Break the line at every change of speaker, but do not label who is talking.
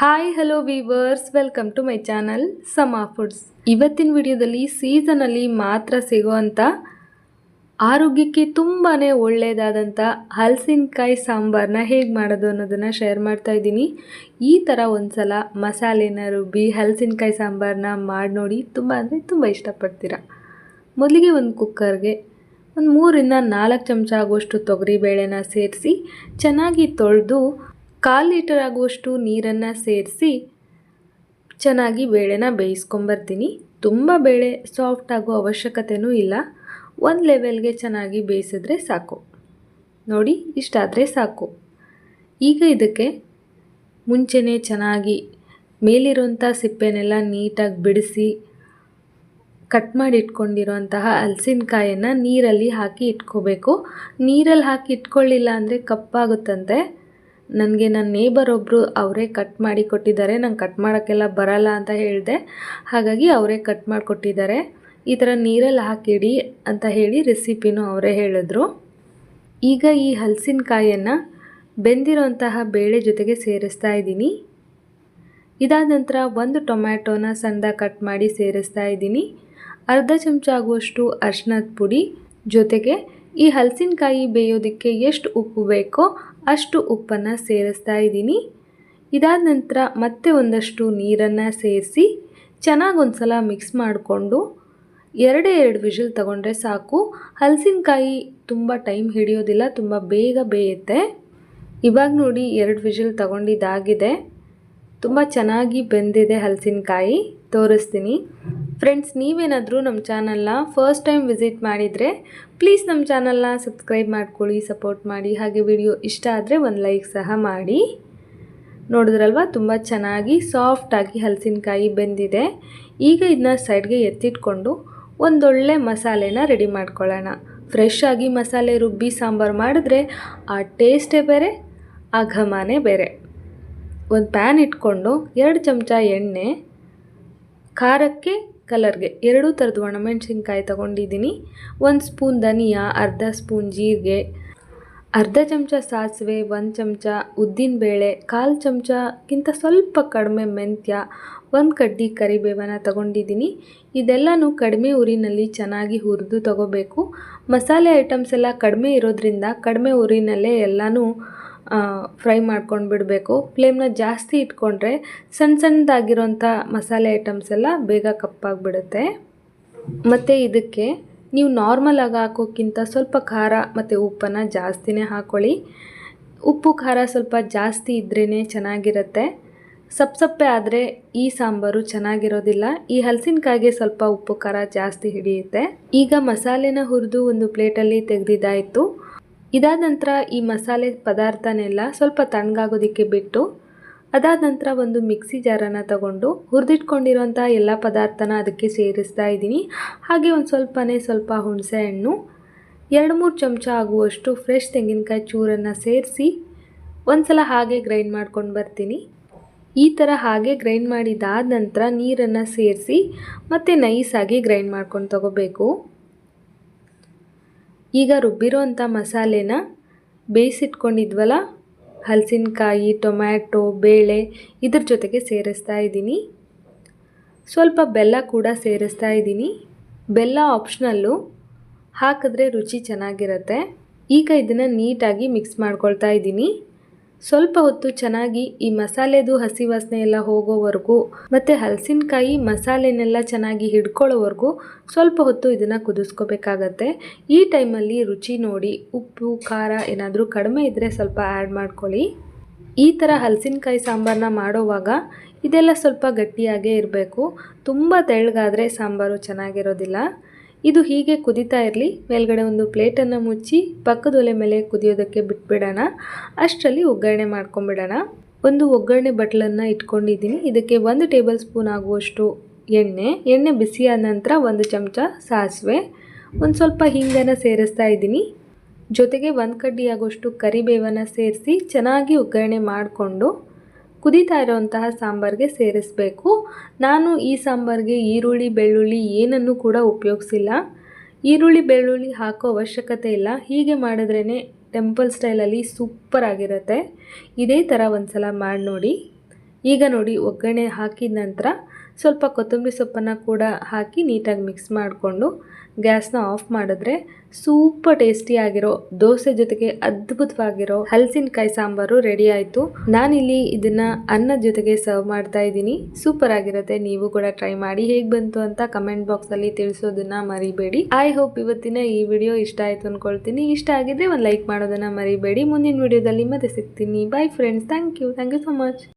Hi hello viewers welcome to my channel Sama foods ಇವತ್ತಿನ ವಿಡಿಯೋದಲ್ಲಿ ಸೀಸನಲ್ಲಿ ಮಾತ್ರ ಸಿಗುವಂಥ ಆರೋಗ್ಯಕ್ಕೆ ತುಂಬಾ ಒಳ್ಳೆಯದಾದಂಥ ಹಲಸಿನಕಾಯಿ ಸಾಂಬಾರನ್ನ ಹೇಗೆ ಮಾಡೋದು ಅನ್ನೋದನ್ನು ಶೇರ್ ಮಾಡ್ತಾ ಇದ್ದೀನಿ. ಈ ಥರ ಒಂದು ಸಲ ಮಸಾಲೆನ ರುಬ್ಬಿ ಹಲಸಿನಕಾಯಿ ಸಾಂಬಾರನ್ನ ಮಾಡಿ ನೋಡಿ. ತುಂಬ ಅಂದರೆ ತುಂಬ ಇಷ್ಟಪಡ್ತೀರ. ಮೊದಲಿಗೆ ಒಂದು ಕುಕ್ಕರ್ಗೆ ಒಂದು ಮೂರಿಂದ ನಾಲ್ಕು ಚಮಚ ಆಗುವಷ್ಟು ತೊಗರಿಬೇಳೆನ ಸೇರಿಸಿ ಚೆನ್ನಾಗಿ ತೊಳೆದು ಕಾಲು ಲೀಟರ್ ಆಗುವಷ್ಟು ನೀರನ್ನು ಸೇರಿಸಿ ಚೆನ್ನಾಗಿ ಬೇಳೆನ ಬೇಯಿಸ್ಕೊಂಬರ್ತೀನಿ. ತುಂಬ ಬೇಳೆ ಸಾಫ್ಟ್ ಆಗೋ ಅವಶ್ಯಕತೆಯೂ ಇಲ್ಲ. ಒಂದು ಲೆವೆಲ್ಗೆ ಚೆನ್ನಾಗಿ ಬೇಯಿಸಿದ್ರೆ ಸಾಕು. ನೋಡಿ, ಇಷ್ಟಾದರೆ ಸಾಕು. ಈಗ ಇದಕ್ಕೆ ಮುಂಚೆನೇ ಚೆನ್ನಾಗಿ ಮೇಲಿರುವಂಥ ಸಿಪ್ಪೆನೆಲ್ಲ ನೀಟಾಗಿ ಬಿಡಿಸಿ ಕಟ್ ಮಾಡಿ ಇಟ್ಕೊಂಡಿರೋಂತಹ ಹಲಸಿನಕಾಯನ್ನು ನೀರಲ್ಲಿ ಹಾಕಿ ಇಟ್ಕೋಬೇಕು. ನೀರಲ್ಲಿ ಹಾಕಿ ಇಟ್ಕೊಳ್ಳಿಲ್ಲ ಅಂದರೆ ಕಪ್ಪಾಗುತ್ತಂತೆ. ನನಗೆ ನನ್ನ ನೇಬರ್ ಒಬ್ಬರು ಅವರೇ ಕಟ್ ಮಾಡಿ ಕೊಟ್ಟಿದ್ದಾರೆ. ನಂಗೆ ಕಟ್ ಮಾಡೋಕ್ಕೆಲ್ಲ ಬರಲ್ಲ ಅಂತ ಹೇಳಿದೆ. ಹಾಗಾಗಿ ಅವರೇ ಕಟ್ ಮಾಡಿಕೊಟ್ಟಿದ್ದಾರೆ. ಈ ಥರ ನೀರಲ್ಲಿ ಹಾಕಿಡಿ ಅಂತ ಹೇಳಿ ರೆಸಿಪಿನೂ ಅವರೇ ಹೇಳಿದ್ರು. ಈಗ ಈ ಹಲಸಿನಕಾಯನ್ನು ಬೆಂದಿರೋಂತಹ ಬೇಳೆ ಜೊತೆಗೆ ಸೇರಿಸ್ತಾ ಇದ್ದೀನಿ. ಇದಾದ ನಂತರ ಒಂದು ಟೊಮ್ಯಾಟೋನ ಸಣ್ಣದಾಗಿ ಕಟ್ ಮಾಡಿ ಸೇರಿಸ್ತಾ ಇದ್ದೀನಿ. ಅರ್ಧ ಚಮಚ ಆಗುವಷ್ಟು ಅರ್ಶಿನದ ಪುಡಿ ಜೊತೆಗೆ ಈ ಹಲಸಿನಕಾಯಿ ಬೇಯೋದಕ್ಕೆ ಎಷ್ಟು ಉಪ್ಪು ಬೇಕೋ ಅಷ್ಟು ಉಪ್ಪನ್ನು ಸೇರಿಸ್ತಾ ಇದ್ದೀನಿ. ಇದಾದ ನಂತರ ಮತ್ತೆ ಒಂದಷ್ಟು ನೀರನ್ನು ಸೇರಿಸಿ ಚೆನ್ನಾಗಿ ಒಂದು ಸಲ ಮಿಕ್ಸ್ ಮಾಡಿಕೊಂಡು ಎರಡೇ ಎರಡು ವಿಷಲ್ ತಗೊಂಡ್ರೆ ಸಾಕು. ಹಲಸಿನಕಾಯಿ ತುಂಬ ಟೈಮ್ ಹಿಡಿಯೋದಿಲ್ಲ, ತುಂಬ ಬೇಗ ಬೇಯುತ್ತೆ. ಇವಾಗ ನೋಡಿ ಎರಡು ವಿಷಲ್ ತಗೊಂಡಿದ್ದಾಗಿದೆ. ತುಂಬ ಚೆನ್ನಾಗಿ ಬೆಂದಿದೆ ಹಲಸಿನಕಾಯಿ. ತೋರಿಸ್ತೀನಿ. ಫ್ರೆಂಡ್ಸ್ ನೀವೇನಾದರೂ ನಮ್ಮ ಚಾನಲ್ನ ಫಸ್ಟ್ ಟೈಮ್ ವಿಸಿಟ್ ಮಾಡಿದರೆ ಪ್ಲೀಸ್ ನಮ್ಮ ಚಾನಲ್ನ ಸಬ್ಸ್ಕ್ರೈಬ್ ಮಾಡ್ಕೊಳ್ಳಿ ಸಪೋರ್ಟ್ ಮಾಡಿ. ಹಾಗೆ ವಿಡಿಯೋ ಇಷ್ಟ ಆದರೆ ಒಂದು ಲೈಕ್ ಸಹ ಮಾಡಿ. ನೋಡಿದ್ರಲ್ವ? ತುಂಬ ಚೆನ್ನಾಗಿ ಸಾಫ್ಟಾಗಿ ಹಲಸಿನಕಾಯಿ ಬೆಂದಿದೆ. ಈಗ ಇದನ್ನ ಸೈಡ್ಗೆ ಎತ್ತಿಟ್ಕೊಂಡು ಒಂದೊಳ್ಳೆ ಮಸಾಲೆನ ರೆಡಿ ಮಾಡ್ಕೊಳ್ಳೋಣ. ಫ್ರೆಶ್ ಆಗಿ ಮಸಾಲೆ ರುಬ್ಬಿ ಸಾಂಬಾರು ಮಾಡಿದ್ರೆ ಆ ಟೇಸ್ಟೇ ಬೇರೆ, ಆ ಘಮಾನೇ ಬೇರೆ. ಒಂದು ಪ್ಯಾನ್ ಇಟ್ಕೊಂಡು ಎರಡು ಚಮಚ ಎಣ್ಣೆ, ಖಾರಕ್ಕೆ ಕಲರ್ಗೆ ಎರಡೂ ಥರದ ಒಣಮೆಣಸಿನ್ಕಾಯಿ ತೊಗೊಂಡಿದ್ದೀನಿ. ಒಂದು ಸ್ಪೂನ್ ಧನಿಯಾ, ಅರ್ಧ ಸ್ಪೂನ್ ಜೀರಿಗೆ, ಅರ್ಧ ಚಮಚ ಸಾಸಿವೆ, ಒಂದು ಚಮಚ ಉದ್ದಿನಬೇಳೆ, ಕಾಲು ಚಮಚಕ್ಕಿಂತ ಸ್ವಲ್ಪ ಕಡಿಮೆ ಮೆಂತ್ಯ, ಒಂದು ಕಡ್ಡಿ ಕರಿಬೇವನ ತಗೊಂಡಿದ್ದೀನಿ. ಇದೆಲ್ಲನೂ ಕಡಿಮೆ ಉರಿನಲ್ಲಿ ಚೆನ್ನಾಗಿ ಹುರಿದು ತಗೋಬೇಕು. ಮಸಾಲೆ ಐಟಮ್ಸ್ ಎಲ್ಲ ಕಡಿಮೆ ಇರೋದ್ರಿಂದ ಕಡಿಮೆ ಉರಿನಲ್ಲೇ ಎಲ್ಲನೂ ಫ್ರೈ ಮಾಡ್ಕೊಂಡು ಬಿಡಬೇಕು. ಫ್ಲೇಮ್ನ ಜಾಸ್ತಿ ಇಟ್ಕೊಂಡ್ರೆ ಸಣ್ಣ ಸಣ್ಣದಾಗಿರೋಂಥ ಮಸಾಲೆ ಐಟಮ್ಸ್ ಎಲ್ಲ ಬೇಗ ಕಪ್ಪಾಗಿಬಿಡುತ್ತೆ. ಮತ್ತು ಇದಕ್ಕೆ ನೀವು ನಾರ್ಮಲ್ ಆಗಿ ಹಾಕೋಕ್ಕಿಂತ ಸ್ವಲ್ಪ ಖಾರ ಮತ್ತು ಉಪ್ಪನ್ನು ಜಾಸ್ತಿನೇ ಹಾಕ್ಕೊಳ್ಳಿ ಉಪ್ಪು, ಖಾರ ಸ್ವಲ್ಪ ಜಾಸ್ತಿ ಇದ್ರೇ ಚೆನ್ನಾಗಿರುತ್ತೆ. ಸಪ್ ಸಪ್ಪೆ ಆದರೆ ಈ ಸಾಂಬಾರು ಚೆನ್ನಾಗಿರೋದಿಲ್ಲ. ಈ ಹಲಸಿನಕಾಯಿಗೆ ಸ್ವಲ್ಪ ಉಪ್ಪು, ಖಾರ ಜಾಸ್ತಿ ಹಿಡಿಯುತ್ತೆ. ಈಗ ಮಸಾಲೆನ ಹುರಿದು ಒಂದು ಪ್ಲೇಟಲ್ಲಿ ತೆಗೆದಿದ್ದಾಯಿತು. ಇದಾದ ನಂತರ ಈ ಮಸಾಲೆ ಪದಾರ್ಥನೆಲ್ಲ ಸ್ವಲ್ಪ ತಣ್ಣಗಾಗೋದಕ್ಕೆ ಬಿಟ್ಟು, ಅದಾದ ನಂತರ ಒಂದು ಮಿಕ್ಸಿ ಜಾರನ್ನ ತಗೊಂಡು ಹುರಿದಿಟ್ಕೊಂಡಿರೋಂಥ ಎಲ್ಲ ಪದಾರ್ಥನ ಅದಕ್ಕೆ ಸೇರಿಸ್ತಾ ಇದ್ದೀನಿ. ಹಾಗೆ ಒಂದು ಸ್ವಲ್ಪನೇ ಸ್ವಲ್ಪ ಹುಣಸೆ ಹಣ್ಣು, ಎರಡು ಮೂರು ಚಮಚ ಆಗುವಷ್ಟು ಫ್ರೆಶ್ ತೆಂಗಿನಕಾಯಿ ಚೂರನ್ನು ಸೇರಿಸಿ ಒಂದು ಸಲ ಹಾಗೆ ಗ್ರೈಂಡ್ ಮಾಡ್ಕೊಂಡು ಬರ್ತೀನಿ. ಈ ಥರ ಹಾಗೆ ಗ್ರೈಂಡ್ ಮಾಡಿದಾದ ನಂತರ ನೀರನ್ನು ಸೇರಿಸಿ ಮತ್ತು ನೈಸಾಗಿ ಗ್ರೈಂಡ್ ಮಾಡ್ಕೊಂಡು ತಗೋಬೇಕು. ಈಗ ರುಬ್ಬಿರೋ ಅಂಥ ಮಸಾಲೆನ ಬೇಯಿಸಿಟ್ಕೊಂಡಿದ್ವಲ್ಲ? ಹಲಸಿನಕಾಯಿ, ಟೊಮ್ಯಾಟೊ, ಬೇಳೆ ಇದ್ರ ಜೊತೆಗೆ ಸೇರಿಸ್ತಾ ಇದ್ದೀನಿ. ಸ್ವಲ್ಪ ಬೆಲ್ಲ ಕೂಡ ಸೇರಿಸ್ತಾ ಇದ್ದೀನಿ. ಬೆಲ್ಲ ಆಪ್ಷನಲ್ಲು ಹಾಕಿದ್ರೆ ರುಚಿ ಚೆನ್ನಾಗಿರುತ್ತೆ. ಈಗ ಇದನ್ನು ನೀಟಾಗಿ ಮಿಕ್ಸ್ ಮಾಡ್ಕೊಳ್ತಾ ಇದ್ದೀನಿ. ಸ್ವಲ್ಪ ಹೊತ್ತು ಚೆನ್ನಾಗಿ ಈ ಮಸಾಲೆದು ಹಸಿ ವಾಸನೆ ಎಲ್ಲ ಹೋಗೋವರೆಗೂ ಮತ್ತು ಹಲಸಿನಕಾಯಿ ಮಸಾಲೆನೆಲ್ಲ ಚೆನ್ನಾಗಿ ಹಿಡ್ಕೊಳ್ಳೋವರೆಗೂ ಸ್ವಲ್ಪ ಹೊತ್ತು ಇದನ್ನು ಕುದಿಸ್ಕೋಬೇಕಾಗತ್ತೆ. ಈ ಟೈಮಲ್ಲಿ ರುಚಿ ನೋಡಿ, ಉಪ್ಪು, ಖಾರ ಏನಾದರೂ ಕಡಿಮೆ ಇದ್ದರೆ ಸ್ವಲ್ಪ ಆ್ಯಡ್ ಮಾಡ್ಕೊಳ್ಳಿ. ಈ ಥರ ಹಲಸಿನಕಾಯಿ ಸಾಂಬಾರನ್ನ ಮಾಡೋವಾಗ ಇದೆಲ್ಲ ಸ್ವಲ್ಪ ಗಟ್ಟಿಯಾಗೇ ಇರಬೇಕು. ತುಂಬ ತೆಳ್ಳಗಾದರೆ ಸಾಂಬಾರು ಚೆನ್ನಾಗಿರೋದಿಲ್ಲ. ಇದು ಹೀಗೆ ಕುದೀತಾ ಇರಲಿ. ಮೇಲ್ಗಡೆ ಒಂದು ಪ್ಲೇಟನ್ನು ಮುಚ್ಚಿ ಪಕ್ಕದ ಒಲೆ ಮೇಲೆ ಕುದಿಯೋದಕ್ಕೆ ಬಿಟ್ಬಿಡೋಣ. ಅಷ್ಟರಲ್ಲಿ ಒಗ್ಗರಣೆ ಮಾಡ್ಕೊಂಬಿಡೋಣ. ಒಂದು ಒಗ್ಗರಣೆ ಬಟ್ಲನ್ನು ಇಟ್ಕೊಂಡಿದ್ದೀನಿ. ಇದಕ್ಕೆ ಒಂದು ಟೇಬಲ್ ಸ್ಪೂನ್ ಆಗುವಷ್ಟು ಎಣ್ಣೆ. ಎಣ್ಣೆ ಬಿಸಿಯಾದ ನಂತರ ಒಂದು ಚಮಚ ಸಾಸಿವೆ. ಒಂದು ಸ್ವಲ್ಪ ಹಿಂಗನ್ನು ಸೇರಿಸ್ತಾ ಇದ್ದೀನಿ. ಜೊತೆಗೆ ಒಂದು ಕಡ್ಡಿ ಆಗುವಷ್ಟು ಕರಿಬೇವನ್ನು ಸೇರಿಸಿ ಚೆನ್ನಾಗಿ ಒಗ್ಗರಣೆ ಮಾಡಿಕೊಂಡು ಕುದೀತಾ ಇರೋವಂತಹ ಸಾಂಬಾರಿಗೆ ಸೇರಿಸಬೇಕು. ನಾನು ಈ ಸಾಂಬಾರಿಗೆ ಈರುಳ್ಳಿ, ಬೆಳ್ಳುಳ್ಳಿ ಏನನ್ನು ಕೂಡ ಉಪಯೋಗಿಸಿಲ್ಲ. ಈರುಳ್ಳಿ, ಬೆಳ್ಳುಳ್ಳಿ ಹಾಕೋ ಅವಶ್ಯಕತೆ ಇಲ್ಲ. ಹೀಗೆ ಮಾಡಿದ್ರೇ ಟೆಂಪಲ್ ಸ್ಟೈಲಲ್ಲಿ ಸೂಪರ್ ಆಗಿರುತ್ತೆ. ಇದೇ ಥರ ಒಂದು ಸಲ ಮಾಡಿ ನೋಡಿ ಈಗ ನೋಡಿ, ಒಗ್ಗರಣೆ ಹಾಕಿದ ನಂತರ ಸ್ವಲ್ಪ ಕೊತ್ತಂಬರಿ ಸೊಪ್ಪನ್ನು ಕೂಡ ಹಾಕಿ ನೀಟಾಗಿ ಮಿಕ್ಸ್ ಮಾಡಿಕೊಂಡು ಗ್ಯಾಸ್ನ ಆಫ್ ಮಾಡಿದ್ರೆ ಸೂಪರ್ ಟೇಸ್ಟಿಯಾಗಿರೋ ದೋಸೆ ಜೊತೆಗೆ ಅದ್ಭುತವಾಗಿರೋ ಹಲಸಿನಕಾಯಿ ಸಾಂಬಾರು ರೆಡಿ ಆಯಿತು. ನಾನಿಲ್ಲಿ ಇದನ್ನ ಅನ್ನದ ಜೊತೆಗೆ ಸರ್ವ್ ಮಾಡ್ತಾ ಇದ್ದೀನಿ. ಸೂಪರ್ ಆಗಿರುತ್ತೆ. ನೀವು ಕೂಡ ಟ್ರೈ ಮಾಡಿ ಹೇಗೆ ಬಂತು ಅಂತ ಕಮೆಂಟ್ ಬಾಕ್ಸಲ್ಲಿ ತಿಳಿಸೋದನ್ನ ಮರಿಬೇಡಿ. ಐ ಹೋಪ್ ಇವತ್ತಿನ ಈ ವಿಡಿಯೋ ಇಷ್ಟ ಆಯಿತು ಅಂದ್ಕೊಳ್ತೀನಿ ಇಷ್ಟ ಆಗಿದ್ರೆ ಒಂದು ಲೈಕ್ ಮಾಡೋದನ್ನ ಮರಿಬೇಡಿ. ಮುಂದಿನ ವಿಡಿಯೋದಲ್ಲಿ ಮತ್ತೆ ಸಿಗ್ತೀನಿ. Bye friends thank you thank you so much